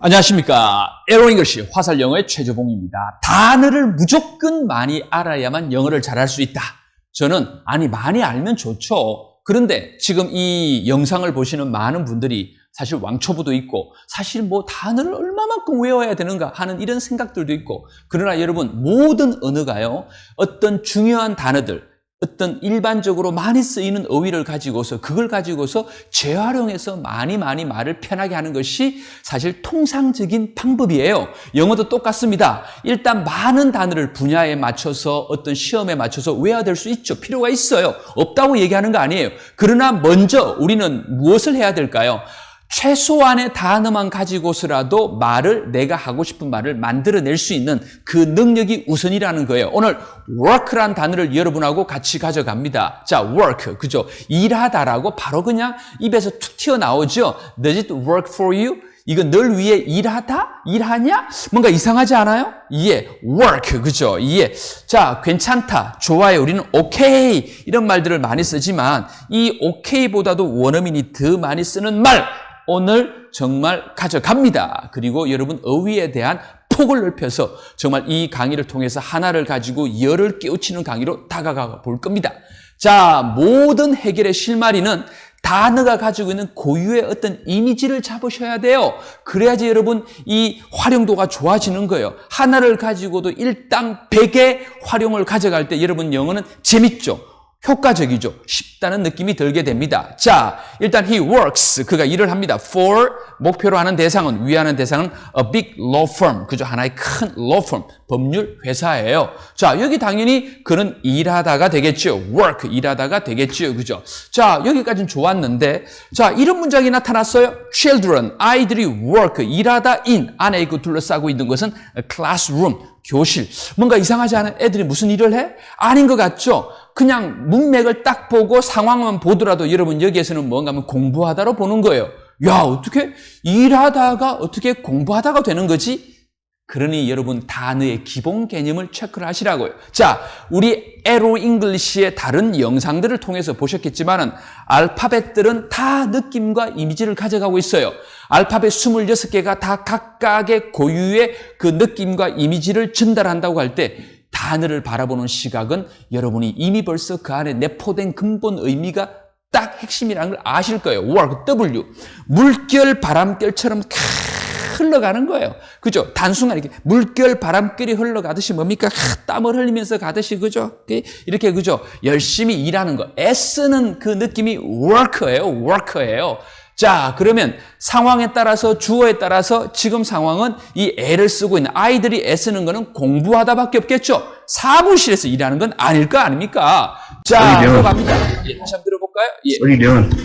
안녕하십니까. 에로잉글시 화살 영어의 최조봉입니다. 단어를 무조건 많이 알아야만 영어를 잘할 수 있다. 저는 아니 많이 알면 좋죠. 그런데 지금 이 영상을 보시는 많은 분들이 사실 왕초보도 있고 사실 뭐 단어를 얼마만큼 외워야 되는가 하는 이런 생각들도 있고 그러나 여러분 모든 언어가요 어떤 중요한 단어들 어떤 일반적으로 많이 쓰이는 어휘를 가지고서 그걸 가지고서 재활용해서 많이 많이 말을 편하게 하는 것이 사실 통상적인 방법이에요. 영어도 똑같습니다. 일단 많은 단어를 분야에 맞춰서 어떤 시험에 맞춰서 외워야 될수 있죠. 필요가 있어요. 없다고 얘기하는 거 아니에요. 그러나 먼저 우리는 무엇을 해야 될까요? 최소한의 단어만 가지고서라도 말을 내가 하고 싶은 말을 만들어낼 수 있는 그 능력이 우선이라는 거예요. 오늘 work란 단어를 여러분하고 같이 가져갑니다. 자, work. 그죠? 일하다라고 바로 그냥 입에서 툭 튀어나오죠? Does it work for you? 이거 널 위해 일하다? 일하냐? 뭔가 이상하지 않아요? 예, work. 그죠? 예. 자, 괜찮다. 좋아요. 우리는 okay. 이런 말들을 많이 쓰지만 이 okay보다도 원어민이 더 많이 쓰는 말. 오늘 정말 가져갑니다. 그리고 여러분 어휘에 대한 폭을 넓혀서 정말 이 강의를 통해서 하나를 가지고 열을 깨우치는 강의로 다가가 볼 겁니다. 자, 모든 해결의 실마리는 단어가 가지고 있는 고유의 어떤 이미지를 잡으셔야 돼요. 그래야지 여러분 이 활용도가 좋아지는 거예요. 하나를 가지고도 일당 100의 활용을 가져갈 때 여러분 영어는 재밌죠. 효과적이죠. 쉽다는 느낌이 들게 됩니다. 자, 일단 he works. 그가 일을 합니다. for 목표로 하는 대상은 위하는 대상은 a big law firm. 그죠? 하나의 큰 law firm. 법률 회사예요. 자, 여기 당연히 그는 일하다가 되겠죠. work 일하다가 되겠죠. 그죠? 자, 여기까지는 좋았는데 자, 이런 문장이 나타났어요. children 아이들이 work 일하다 in 안에 있고 둘러싸고 있는 것은 classroom 교실. 뭔가 이상하지 않아요? 애들이 무슨 일을 해? 아닌 것 같죠? 그냥 문맥을 딱 보고 상황만 보더라도 여러분 여기에서는 뭔가 하면 공부하다로 보는 거예요. 야, 어떻게 일하다가 어떻게 공부하다가 되는 거지? 그러니 여러분 단어의 기본 개념을 체크를 하시라고요. 자, 우리 에로 잉글리시의 다른 영상들을 통해서 보셨겠지만은 알파벳들은 다 느낌과 이미지를 가져가고 있어요. 알파벳 26개가 다 각각의 고유의 그 느낌과 이미지를 전달한다고 할 때 단어를 바라보는 시각은 여러분이 이미 벌써 그 안에 내포된 근본 의미가 딱 핵심이라는 걸 아실 거예요. work, W. 물결, 바람결처럼 흘러가는 거예요. 그죠? 단순한 이렇게 물결, 바람결이 흘러가듯이 뭡니까? 땀을 흘리면서 가듯이 그죠? 이렇게 그죠? 열심히 일하는 거. 애쓰는 그 느낌이 work예요. work예요. 자, 그러면 상황에 따라서 주어에 따라서 지금 상황은 이 애를 쓰고 있는 아이들이 애쓰는 거는 공부하다밖에 없겠죠. 사무실에서 일하는 건 아닐 거 아닙니까? 자, 들어갑니다. 예, 다시 한번 들어볼까요? 예. What are you doing?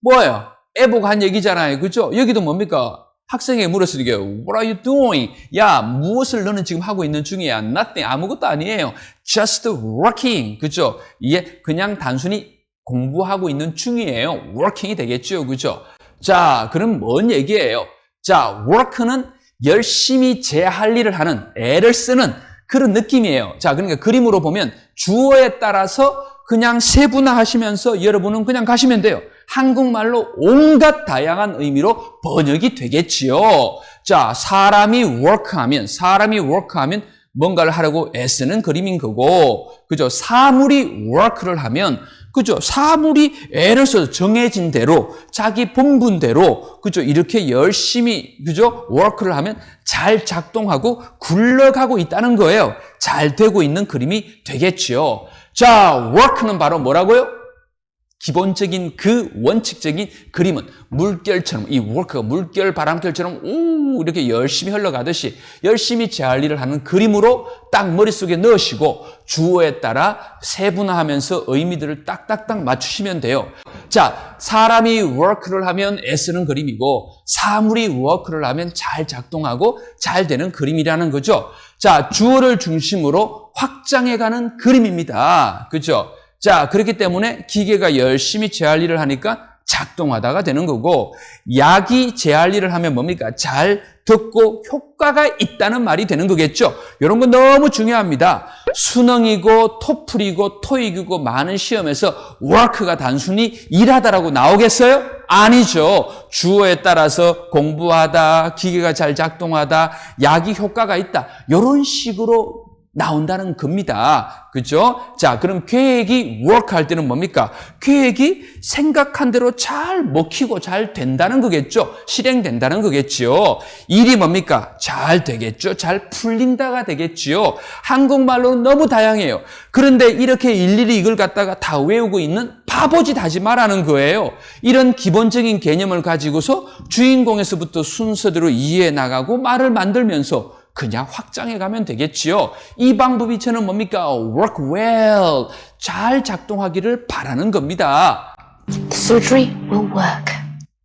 뭐예요? 애 보고 한 얘기잖아요. 그죠? 여기도 뭡니까? 학생에게 물었으니까 What are you doing? 야, 무엇을 너는 지금 하고 있는 중이야? Nothing. 아무것도 아니에요. Just working. 그죠? 이게 그냥 단순히 공부하고 있는 중이에요. working이 되겠죠. 그죠? 자, 그럼 뭔 얘기예요? 자, work는 열심히 제 할 일을 하는, 애를 쓰는 그런 느낌이에요. 자, 그러니까 그림으로 보면 주어에 따라서 그냥 세분화하시면서 여러분은 그냥 가시면 돼요. 한국말로 온갖 다양한 의미로 번역이 되겠지요. 자, 사람이 work하면, 사람이 work하면 뭔가를 하려고 애쓰는 그림인 거고, 그죠? 사물이 work를 하면, 그죠? 사물이 애를 써서 정해진 대로, 자기 본분대로, 그죠? 이렇게 열심히, 그죠? work를 하면 잘 작동하고 굴러가고 있다는 거예요. 잘 되고 있는 그림이 되겠지요. 자, work는 바로 뭐라고요? 기본적인 그 원칙적인 그림은 물결처럼 이 워크가 물결 바람결처럼 우 이렇게 열심히 흘러가듯이 열심히 제할 일을 하는 그림으로 딱 머릿속에 넣으시고 주어에 따라 세분화하면서 의미들을 딱딱딱 맞추시면 돼요. 자, 사람이 워크를 하면 애쓰는 그림이고 사물이 워크를 하면 잘 작동하고 잘 되는 그림이라는 거죠. 자, 주어를 중심으로 확장해가는 그림입니다. 그죠? 자, 그렇기 때문에 기계가 열심히 제할 일을 하니까 작동하다가 되는 거고 약이 제할 일을 하면 뭡니까? 잘 듣고 효과가 있다는 말이 되는 거겠죠. 이런 건 너무 중요합니다. 수능이고 토플이고 토익이고 많은 시험에서 work가 단순히 일하다라고 나오겠어요? 아니죠. 주어에 따라서 공부하다, 기계가 잘 작동하다, 약이 효과가 있다. 이런 식으로 나온다는 겁니다. 그죠? 자, 그럼 계획이 work 할 때는 뭡니까? 계획이 생각한 대로 잘 먹히고 잘 된다는 거겠죠? 실행된다는 거겠죠? 일이 뭡니까? 잘 되겠죠? 잘 풀린다가 되겠죠? 한국말로는 너무 다양해요. 그런데 이렇게 일일이 이걸 갖다가 다 외우고 있는 바보짓 하지 말라는 거예요. 이런 기본적인 개념을 가지고서 주인공에서부터 순서대로 이해해 나가고 말을 만들면서 그냥 확장해 가면 되겠지요. 이 방법이 저는 뭡니까? work well. 잘 작동하기를 바라는 겁니다. The surgery will work.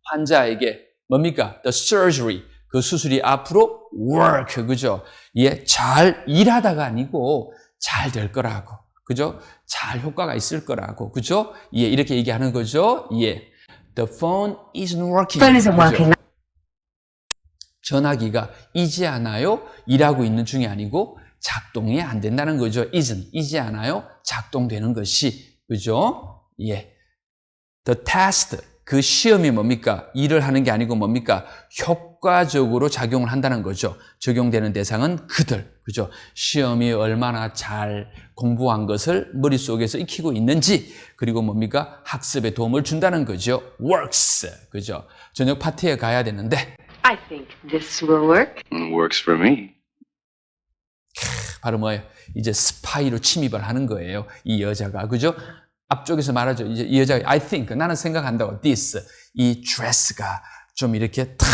환자에게 뭡니까? The surgery. 그 수술이 앞으로 work. 그죠? 예, 잘 일하다가 아니고 잘 될 거라고. 그죠? 잘 효과가 있을 거라고. 그죠? 예, 이렇게 얘기하는 거죠. 예. The phone isn't working. Phone isn't working. 전화기가 이지 않아요? 일하고 있는 중이 아니고 작동이 안 된다는 거죠. isn't, 이지 않아요? 작동되는 것이. 그죠? 예. The test, 그 시험이 뭡니까? 일을 하는 게 아니고 뭡니까? 효과적으로 작용을 한다는 거죠. 적용되는 대상은 그들. 그죠? 시험이 얼마나 잘 공부한 것을 머릿속에서 익히고 있는지, 그리고 뭡니까? 학습에 도움을 준다는 거죠. works. 그죠? 저녁 파티에 가야 되는데, I think this will work. Works for me. 바로 뭐예요? 이제 스파이로 침입을 하는 거예요. 이 여자가. 그죠? 앞쪽에서 말하죠. 이제 이 여자가 I think 나는 생각한다고 this 이 드레스가 좀 이렇게 탁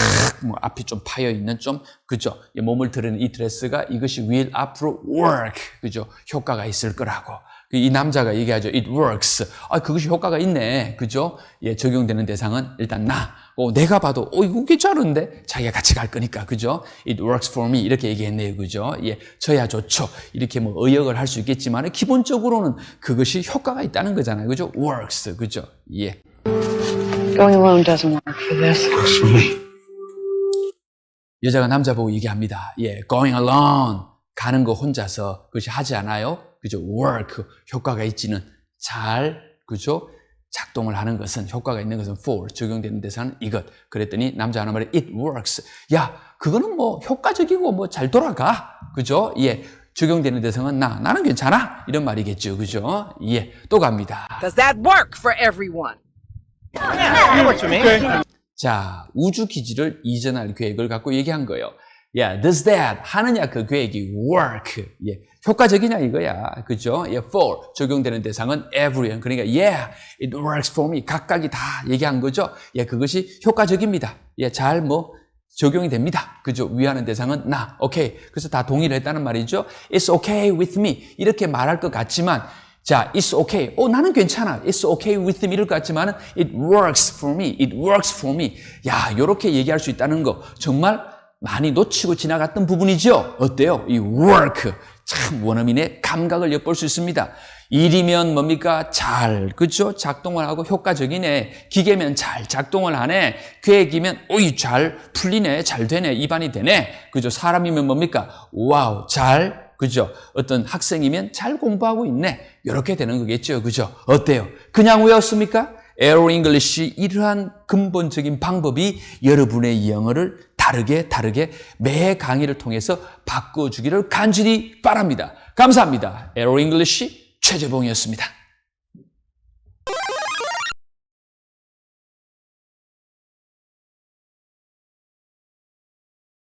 뭐 앞이 좀 파여 있는 좀 그죠? 이 몸을 드러내는 이 드레스가 이것이 will 앞으로 work 그죠? 효과가 있을 거라고. 이 남자가 얘기하죠. It works. 아, 그것이 효과가 있네. 그죠? 예, 적용되는 대상은 일단 나. 어, 내가 봐도, 어, 이거 괜찮은데? 자기가 같이 갈 거니까. 그죠? It works for me. 이렇게 얘기했네요. 그죠? 예, 저야 좋죠. 이렇게 뭐 의역을 할 수 있겠지만, 기본적으로는 그것이 효과가 있다는 거잖아요. 그죠? works. 그죠? 예. Going alone doesn't work for this. Works for me. 여자가 남자 보고 얘기합니다. 예, going alone. 가는 거 혼자서 그것이 하지 않아요. 그죠? work. 효과가 있지는 잘, 그죠? 작동을 하는 것은, 효과가 있는 것은 for. 적용되는 대상은 이것. 그랬더니 남자 하나 말에 it works. 야, 그거는 뭐 효과적이고 뭐 잘 돌아가. 그죠? 예. 적용되는 대상은 나. 나는 괜찮아. 이런 말이겠죠. 그죠? 예. 또 갑니다. Does that work for everyone? 자, 우주 기지를 이전할 계획을 갖고 얘기한 거예요. Yeah, does that 하느냐 그 계획이 work. 예, 효과적이냐 이거야. 그죠? 예, for 적용되는 대상은 everyone. 그러니까 yeah, it works for me. 각각이 다 얘기한 거죠. 예, 그것이 효과적입니다. 예, 잘 뭐 적용이 됩니다. 그죠? 위하는 대상은 나. 오케이. 그래서 다 동의를 했다는 말이죠. It's okay with me. 이렇게 말할 것 같지만 자, it's okay. 어, 나는 괜찮아. It's okay with me. 이럴 것 같지만 it works for me. It works for me. 야, 요렇게 얘기할 수 있다는 거 정말 많이 놓치고 지나갔던 부분이죠. 어때요? 이 work. 참 원어민의 감각을 엿볼 수 있습니다. 일이면 뭡니까? 잘, 그죠? 작동을 하고 효과적이네. 기계면 잘 작동을 하네. 계획이면, 오이, 잘 풀리네. 잘 되네. 입안이 되네. 그죠? 사람이면 뭡니까? 와우, 잘, 그죠? 어떤 학생이면 잘 공부하고 있네. 이렇게 되는 거겠죠. 그죠? 어때요? 그냥 외웠습니까? 에로 잉글리시 이러한 근본적인 방법이 여러분의 영어를 다르게 다르게 매 강의를 통해서 바꿔주기를 간절히 바랍니다. 감사합니다. 에로 잉글리시 최재봉이었습니다.